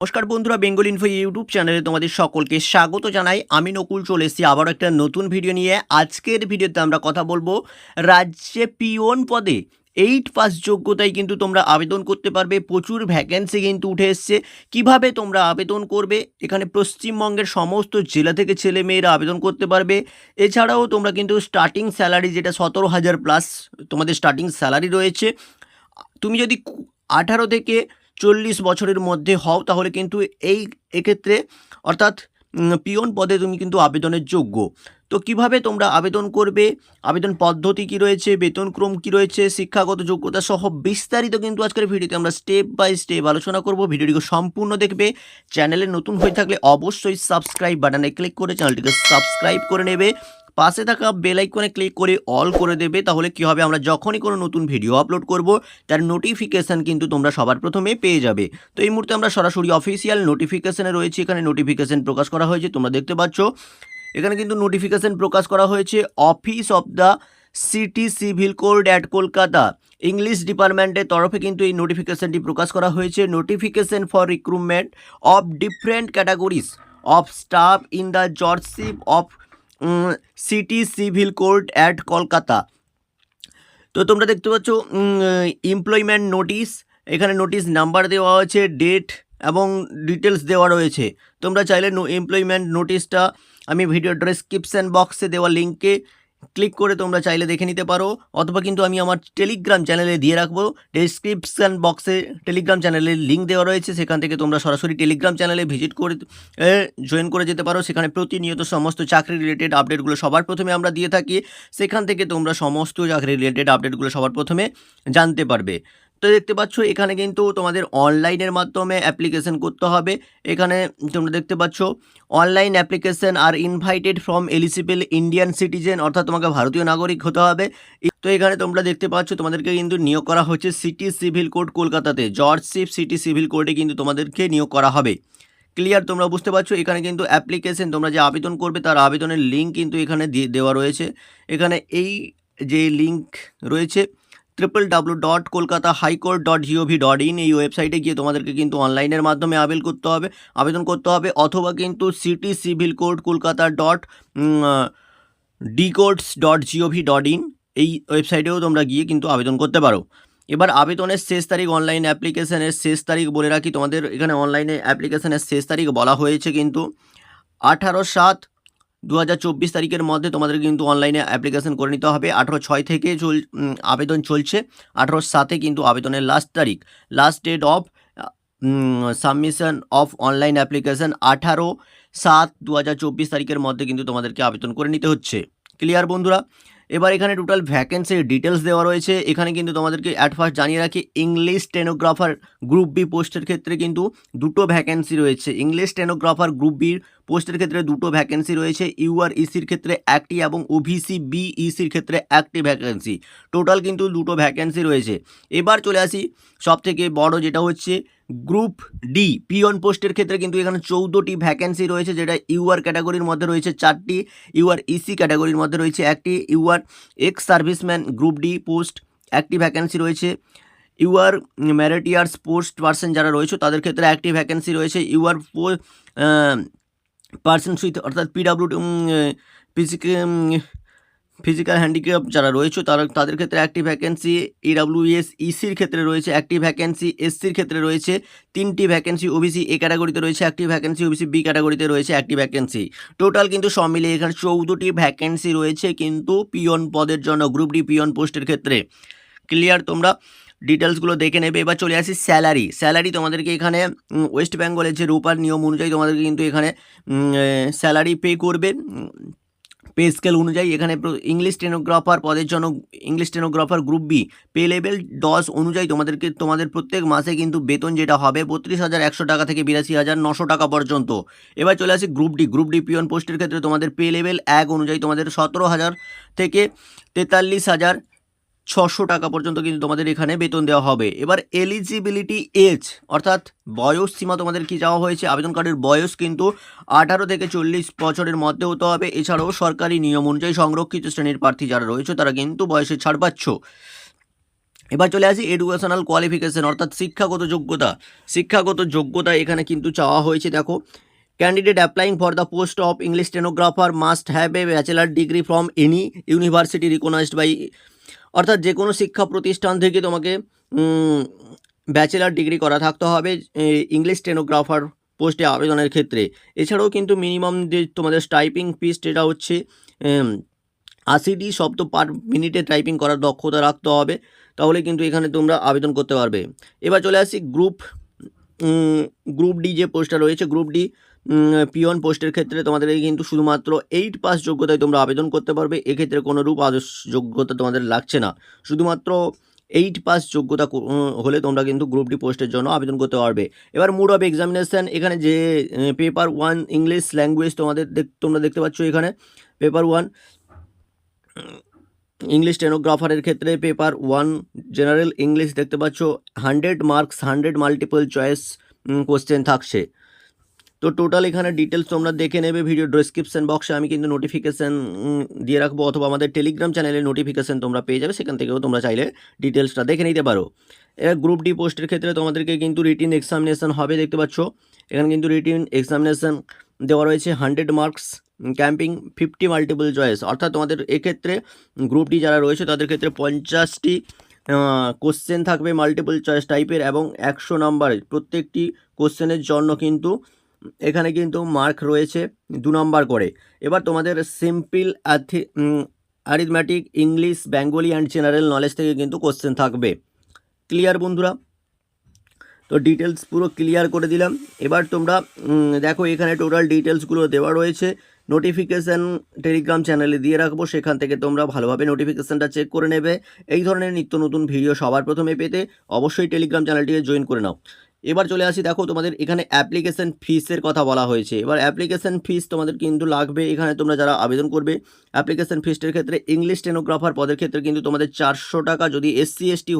নমস্কার বন্ধুরা, Bengal info YouTube চ্যানেলে তোমাদের সকলকে স্বাগত জানাই। আমি নকুল, চলে এসেছি আবারও একটা নতুন ভিডিও নিয়ে। আজকের ভিডিওতে আমরা কথা বলব রাজ্যে পিওন পদে এইট পাস যোগ্যতায় কিন্তু তোমরা আবেদন করতে পারবে। প্রচুর ভ্যাকেন্সি কিন্তু উঠে এসছে। কীভাবে তোমরা আবেদন করবে? এখানে পশ্চিমবঙ্গের সমস্ত জেলা থেকে ছেলে মেয়েরা আবেদন করতে পারবে। এছাড়াও তোমরা কিন্তু স্টার্টিং স্যালারি যেটা সতেরো হাজার প্লাস তোমাদের স্টার্টিং স্যালারি রয়েছে। তুমি যদি আঠারো থেকে চল্লিশ বছরের মধ্যে হও, তাহলে কিন্তু এই এক্ষেত্রে, অর্থাৎ পিয়ন পদে তুমি কিন্তু আবেদনের যোগ্য। তো কীভাবে তোমরা আবেদন করবে? আবেদন পদ্ধতি কি রয়েছে? বেতনক্রম কি রয়েছে? শিক্ষাগত যোগ্যতা সহ বিস্তারিত কিন্তু আজকের ভিডিওতে আমরা স্টেপ বাই স্টেপ আলোচনা করব। ভিডিওটিকে সম্পূর্ণ দেখবে। চ্যানেলে নতুন হয়ে থাকলে অবশ্যই সাবস্ক্রাইব বাটনে ক্লিক করে চ্যানেলটিকে সাবস্ক্রাইব করে নেবে। পাশে থাকা বেল আইকনে ক্লিক করে অল করে দেবে, তাহলে কি হবে? আমরা যখনই কোনো নতুন ভিডিও আপলোড করব, তার নোটিফিকেশান কিন্তু তোমরা সবার প্রথমে পেয়ে যাবে। তো এই মুহূর্তে আমরা সরাসরি অফিসিয়াল নোটিফিকেশানে রয়েছি। এখানে নোটিফিকেশান প্রকাশ করা হয়েছে, তোমরা দেখতে পাচ্ছ। এখানে কিন্তু নোটিফিকেশান প্রকাশ করা হয়েছে office of the city civil code at Kolkata English ডিপার্টমেন্টের তরফে কিন্তু এই নোটিফিকেশানটি প্রকাশ করা হয়েছে। Notification for recruitment of different categories of staff in the judgeship of city civil court at Kolkata তো তোমরা দেখতে পাচ্ছ এমপ্লয়মেন্ট নোটিশ এখানে নোটিশ নাম্বার দেওয়া হয়েছে ডেট এবং ডিটেলস দেওয়া রয়েছে। তোমরা চাইলে এমপ্লয়মেন্ট নোটিশটা আমি ভিডিও ডেসক্রিপশান বক্সে দেওয়া লিঙ্কে ক্লিক করে তোমরা চাইলে দেখে নিতে পারো, অথবা কিন্তু আমি আমার টেলিগ্রাম চ্যানেলে দিয়ে রাখব। ডিসক্রিপশান বক্সে টেলিগ্রাম চ্যানেলের লিঙ্ক দেওয়া রয়েছে, সেখান থেকে তোমরা সরাসরি টেলিগ্রাম চ্যানেলে ভিজিট করে জয়েন করে যেতে পারো। সেখানে প্রতিনিয়ত সমস্ত চাকরি রিলেটেড আপডেটগুলো সবার প্রথমে আমরা দিয়ে থাকি। সেখান থেকে তোমরা সমস্ত চাকরি রিলেটেড আপডেটগুলো সবার প্রথমে জানতে পারবে। তো দেখতে পাচ্ছ, এখানে কিন্তু তোমাদের অনলাইনের মাধ্যমে অ্যাপ্লিকেশন করতে হবে। এখানে তোমরা দেখতে পাচ্ছ online application are invited from eligible Indian citizen অর্থাৎ তোমাকে ভারতীয় নাগরিক হতে হবে। তো এখানে তোমরা দেখতে পাচ্ছ, তোমাদেরকে কিন্তু নিয়োগ করা হচ্ছে সিটি সিভিল কোড কলকাতাতে। জর্জশিপ সিটি সিভিল কোর্টে কিন্তু তোমাদেরকে নিয়োগ করা হবে। ক্লিয়ার তোমরা বুঝতে পারছ, এখানে কিন্তু অ্যাপ্লিকেশন তোমরা যে আবেদন করবে তার আবেদনের লিঙ্ক কিন্তু এখানে দেওয়া রয়েছে। এখানে এই যে লিঙ্ক রয়েছে triple W dot Kolkata high court dot G O V dot in এই ওয়েবসাইটে গিয়ে তোমাদেরকে কিন্তু অনলাইনের মাধ্যমে আবেদন করতে হবে, আবেদন করতে হবে অথবা কিন্তু city civil court Kolkata dot D courts dot G O V dot in এই ওয়েবসাইটেও তোমরা গিয়ে কিন্তু আবেদন করতে পারো। এবার আবেদনের শেষ তারিখ অনলাইন অ্যাপ্লিকেশনের শেষ তারিখ বলে রাখি, তোমাদের এখানে অনলাইনে অ্যাপ্লিকেশনের শেষ তারিখ বলা হয়েছে কিন্তু আঠারো সাত দু হাজার চব্বিশ তারিখের মধ্যে তোমাদের কিন্তু অনলাইনে অ্যাপ্লিকেশন করে নিতে হবে। আঠারো ছয় থেকে চল আবেদন চলছে। আঠারো সাতে কিন্তু আবেদনের লাস্ট তারিখ। Last date of submission of online application আঠারো সাত দু তারিখের মধ্যে কিন্তু তোমাদেরকে আবেদন করে নিতে হচ্ছে। ক্লিয়ার বন্ধুরা? এবার এখানে টোটাল ভ্যাকেন্সির ডিটেলস দেওয়া রয়েছে। এখানে কিন্তু তোমাদেরকে অ্যাট ফার্স্ট জানিয়ে রাখি ইংলিশ স্টেনোগ্রাফার গ্রুপ বি পোস্টের ক্ষেত্রে কিন্তু দুটো ভ্যাকেন্সি রয়েছে। ইংলিশ স্টেনোগ্রাফার গ্রুপ বির পোস্টের ক্ষেত্রে দুটো ভ্যাকেন্সি রয়েছে ইউআর ইসির ক্ষেত্রে একটি এবং ওভিসি বি ইসির ক্ষেত্রে একটি ভ্যাকেন্সি টোটাল কিন্তু দুটো ভ্যাকেন্সি রয়েছে। এবার চলে আসি সব থেকে বড় যেটা হচ্ছে গ্রুপ ডি পিয়ন পোস্টের ক্ষেত্রে কিন্তু এখানে চৌদ্দটি ভ্যাকেন্সি রয়েছে, যেটা ইউআর ক্যাটাগরির মধ্যে রয়েছে চারটি ইউআর ইসি ক্যাটাগরির মধ্যে রয়েছে একটি UR ex serviceman group D post একটি ভ্যাকেন্সি রয়েছে। ইউআর ম্যারিটিয়ার্স পোস্ট পার্সন যারা রয়েছে, তাদের ক্ষেত্রে একটি ভ্যাকেন্সি রয়েছে। ইউআর পার্সন সুইথ, অর্থাৎ পিডাব্লিউ ফিজিক্যাল ফিজিক্যাল হ্যান্ডিক্যাপ যারা রয়েছে, তারা, তাদের ক্ষেত্রে একটি ভ্যাকেন্সি ইডাব্লিউএস ইসির ক্ষেত্রে রয়েছে একটি ভ্যাকেন্সি এসসির ক্ষেত্রে রয়েছে তিনটি ভ্যাকেন্সি ওবিসি এ ক্যাটাগরিতে রয়েছে একটি ভ্যাকেন্সি ওবিসি বি ক্যাটাগরিতে রয়েছে একটি ভ্যাকেন্সি টোটাল কিন্তু সব মিলিয়ে এখানে চৌদ্দটি ভ্যাকেন্সি রয়েছে কিন্তু পিয়ন পদের জন্য গ্রুপ ডি পিয়ন পোস্টের ক্ষেত্রে। ক্লিয়ার তোমরা? ডিটেলসগুলো দেখে নেবে। এবার চলে আসি স্যালারি স্যালারি তোমাদেরকে এখানে ওয়েস্ট বেঙ্গলের যে রূপার নিয়ম অনুযায়ী তোমাদেরকে কিন্তু এখানে স্যালারি পে করবে। পে স্কেল অনুযায়ী এখানে ইংলিশ টেনোগ্রাফার পদের জন্য English stenographer group B pay level দশ অনুযায়ী তোমাদেরকে, তোমাদের প্রত্যেক মাসে কিন্তু বেতন যেটা হবে বত্রিশ হাজার একশো টাকা থেকে বিরাশি হাজার নশো টাকা পর্যন্ত। এবার চলে আসি group D group D peon পোস্টের ক্ষেত্রে তোমাদের পে লেভেল এক অনুযায়ী তোমাদের সতেরো হাজার থেকে তেতাল্লিশ হাজার ছশো টাকা পর্যন্ত কিন্তু তোমাদের এখানে বেতন দেওয়া হবে। এবার এলিজিবিলিটি এজ অর্থাৎ বয়স সীমা তোমাদের কি চাওয়া হয়েছে? আবেদনকারীর বয়স কিন্তু আঠারো থেকে চল্লিশ বছরের মধ্যে হতে হবে। এছাড়াও সরকারি নিয়ম অনুযায়ী সংরক্ষিত শ্রেণির প্রার্থী যারা রয়েছে, তারা কিন্তু বয়সে ছাড় পাচ্ছ। এবার চলে আসি এডুকেশনাল কোয়ালিফিকেশন অর্থাৎ শিক্ষাগত যোগ্যতা। শিক্ষাগত যোগ্যতা এখানে কিন্তু চাওয়া হয়েছে, দেখো। Candidate applying for the post of English stenographer must have a bachelor degree from any university recognised by অর্থাৎ যে কোনো শিক্ষা প্রতিষ্ঠান থেকে তোমাকে ব্যাচেলার ডিগ্রি করা থাকতে হবে ইংলিশ স্টেনোগ্রাফার পোস্টে আবেদনের ক্ষেত্রে। এছাড়াও কিন্তু মিনিমাম যে তোমাদের টাইপিং ফিস এটা হচ্ছে আশিটি শব্দ পার মিনিটে টাইপিং করার দক্ষতা রাখতে হবে, তাহলে কিন্তু এখানে তোমরা আবেদন করতে পারবে। এবার চলে আসি গ্রুপ গ্রুপ ডি যে পোস্টটা রয়েছে গ্রুপ ডি পিওন পোস্টের ক্ষেত্রে তোমাদের কিন্তু শুধুমাত্র এইট পাস যোগ্যতায় তোমরা আবেদন করতে পারবে। এক্ষেত্রে কোনো রূপ আদর্শ যোগ্যতা তোমাদের লাগছে না। শুধুমাত্র এইট পাস যোগ্যতা হলে তোমরা কিন্তু গ্রুপ ডি পোস্টের জন্য আবেদন করতে পারবে। এবার মুড অফ এক্সামিনেশান এখানে যে পেপার ওয়ান ইংলিশ ল্যাঙ্গুয়েজ তোমাদের তোমরা দেখতে পাচ্ছ এখানে। পেপার ওয়ান ইংলিশ স্টেনোগ্রাফারের ক্ষেত্রে পেপার ওয়ান জেনারেল ইংলিশ দেখতে পাচ্ছ। Hundred marks hundred multiple choice question থাকছে। তো টোটাল এখানে ডিটেলস তোমরা দেখে নেবে ভিডিও ডেসক্রিপশন বক্সে আমি কিন্তু নোটিফিকেশান দিয়ে রাখব অথবা আমাদের টেলিগ্রাম চ্যানেলে নোটিফিকেশান তোমরা পেয়ে যাবে। সেখান থেকেও তোমরা চাইলে ডিটেলসটা দেখে নিতে পারো। এবার গ্রুপ ডি পোস্টের ক্ষেত্রে তোমাদেরকে কিন্তু রিটিন এক্সামিনেশন হবে, দেখতে পাচ্ছ। এখানে কিন্তু রিটিন এক্সামিনেশন দেওয়া রয়েছে hundred marks camping fifty multiple choice অর্থাৎ তোমাদের এক্ষেত্রে গ্রুপ ডি যারা রয়েছে, তাদের ক্ষেত্রে পঞ্চাশটি কোশ্চেন থাকবে মাল্টিপল চয়েস টাইপের এবং একশো নাম্বারের প্রত্যেকটি কোশ্চেনের জন্য কিন্তু এখানে কিন্তু মার্ক রয়েছে দু নম্বর করে। এবার তোমাদের simple arithmetic English Bengali and general knowledge থেকে কিন্তু কোশ্চেন থাকবে। ক্লিয়ার বন্ধুরা? তো ডিটেলস পুরো ক্লিয়ার করে দিলাম। এবার তোমরা দেখো এখানে টোটাল ডিটেলসগুলো দেওয়া রয়েছে। নোটিফিকেশান টেলিগ্রাম চ্যানেলে দিয়ে রাখব। সেখান থেকে তোমরা ভালোভাবে নোটিফিকেশানটা চেক করে নেবে। এই ধরনের নিত্য নতুন ভিডিও সবার প্রথমে পেতে অবশ্যই টেলিগ্রাম চ্যানেলটিকে জয়েন করে নাও। এবার চলে আসি, দেখো তোমাদের এখানে অ্যাপ্লিকেশন ফিসের কথা বলা হয়েছে। এবার অ্যাপ্লিকেশন ফিস তোমাদের কিন্তু লাগবে, এখানে তোমরা যারা আবেদন করবে অ্যাপ্লিকেশন ফিসের ক্ষেত্রে ইংলিশ স্টেনোগ্রাফার পদের ক্ষেত্রে কিন্তু তোমাদের চারশো টাকা যদি এসসি এসটি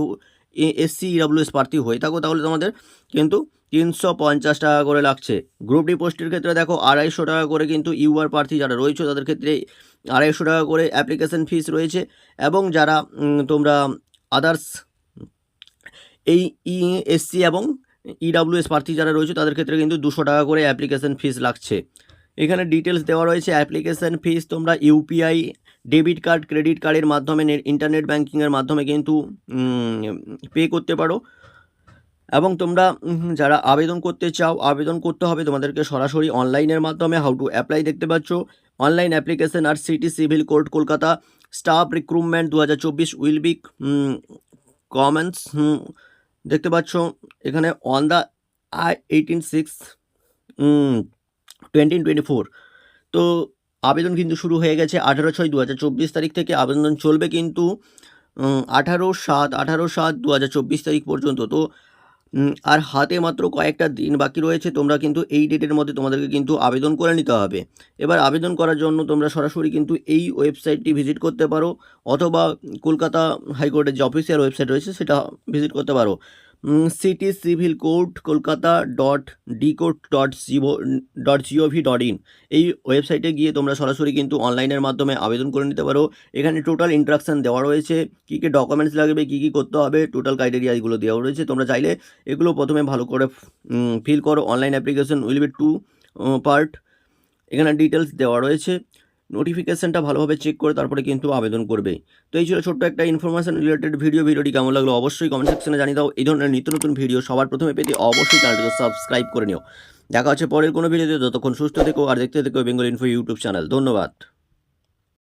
এসসি ইডাব্লিউএস প্রার্থী হয়ে থাকো, তাহলে তোমাদের কিন্তু তিনশো পঞ্চাশ টাকা করে লাগছে। গ্রুপ ডি পোস্টের ক্ষেত্রে দেখো আড়াইশো টাকা করে কিন্তু ইউআর প্রার্থী যারা রয়েছে, তাদের ক্ষেত্রে আড়াইশো টাকা করে অ্যাপ্লিকেশন ফিস রয়েছে এবং যারা তোমরা আদার্স এই ই এসসি এবং ইডাব্লিউএস প্রার্থী যারা রয়েছে, তাদের ক্ষেত্রে কিন্তু দুশো টাকা করে অ্যাপ্লিকেশন ফিস লাগছে। এখানে ডিটেলস দেওয়া রয়েছে অ্যাপ্লিকেশন ফিস তোমরা ইউপিআই ডেবিট কার্ড ক্রেডিট কার্ডের মাধ্যমে নেট ইন্টারনেট ব্যাঙ্কিংয়ের মাধ্যমে কিন্তু পে করতে পারো। এবং তোমরা যারা আবেদন করতে চাও, আবেদন করতে হবে তোমাদেরকে সরাসরি অনলাইনের মাধ্যমে হাউ টু অ্যাপ্লাই দেখতে পাচ্ছ। অনলাইন অ্যাপ্লিকেশন আর city civil court Kolkata staff recruitment দু হাজার চব্বিশ উইল বি কমেন্টস দেখতে পাচ্ছ, এখানে on the I eighteen six twenty twenty four তো আবেদন কিন্তু শুরু হয়ে গেছে আঠারো ছয় দু হাজার চব্বিশ তারিখ থেকে। আবেদন চলবে কিন্তু আঠারো সাত আঠারো সাত দু হাজার চব্বিশ তারিখ পর্যন্ত। তো আর হাতে মাত্র কয়েকটা দিন বাকি রয়েছে, তোমরা কিন্তু এই ডেটের মধ্যে তোমাদেরকে কিন্তু আবেদন করে নিতে হবে। এবার আবেদন করার জন্য তোমরা সরাসরি কিন্তু এই ওয়েবসাইটটি ভিজিট করতে পারো, অথবা কলকাতা হাইকোর্টের যে অফিসিয়াল ওয়েবসাইট রয়েছে সেটা ভিজিট করতে পারো। City civil court Kolkata dot D court dot G O dot G O V dot in এই ওয়েবসাইটে গিয়ে তোমরা সরাসরি কিন্তু অনলাইনের মাধ্যমে আবেদন করে নিতে পারো। এখানে টোটাল ইন্ট্রাকশান দেওয়া রয়েছে। কী কী ডকুমেন্টস লাগবে, কী কী করতে হবে টোটাল ক্রাইটেরিয়া এগুলো দেওয়া রয়েছে। তোমরা চাইলে এগুলো প্রথমে ভালো করে ফিল করো। Online application will be two part এখানে ডিটেলস দেওয়া রয়েছে। নোটিফিকেশানটা ভালোভাবে চেক করে তারপরে কিন্তু আবেদন করবে। তো এই ছিল ছোট্ট একটা ইনফরমেশন রিলেটেড ভিডিও ভিডিওটি কেমন লাগল অবশ্যই কমেন্ট সেকশনে জানিয়ে দাও। এই ধরনের নিত্য নতুন ভিডিও সবার প্রথমে পেতে অবশ্যই চ্যানেলটিকে সাবস্ক্রাইব করে নিও। দেখা হচ্ছে পরের কোনো ভিডিওতে যতক্ষণ সুস্থ থেকো আর দেখতে থেকো বেঙ্গল ইনফো ইউটিউব চ্যানেল ধন্যবাদ।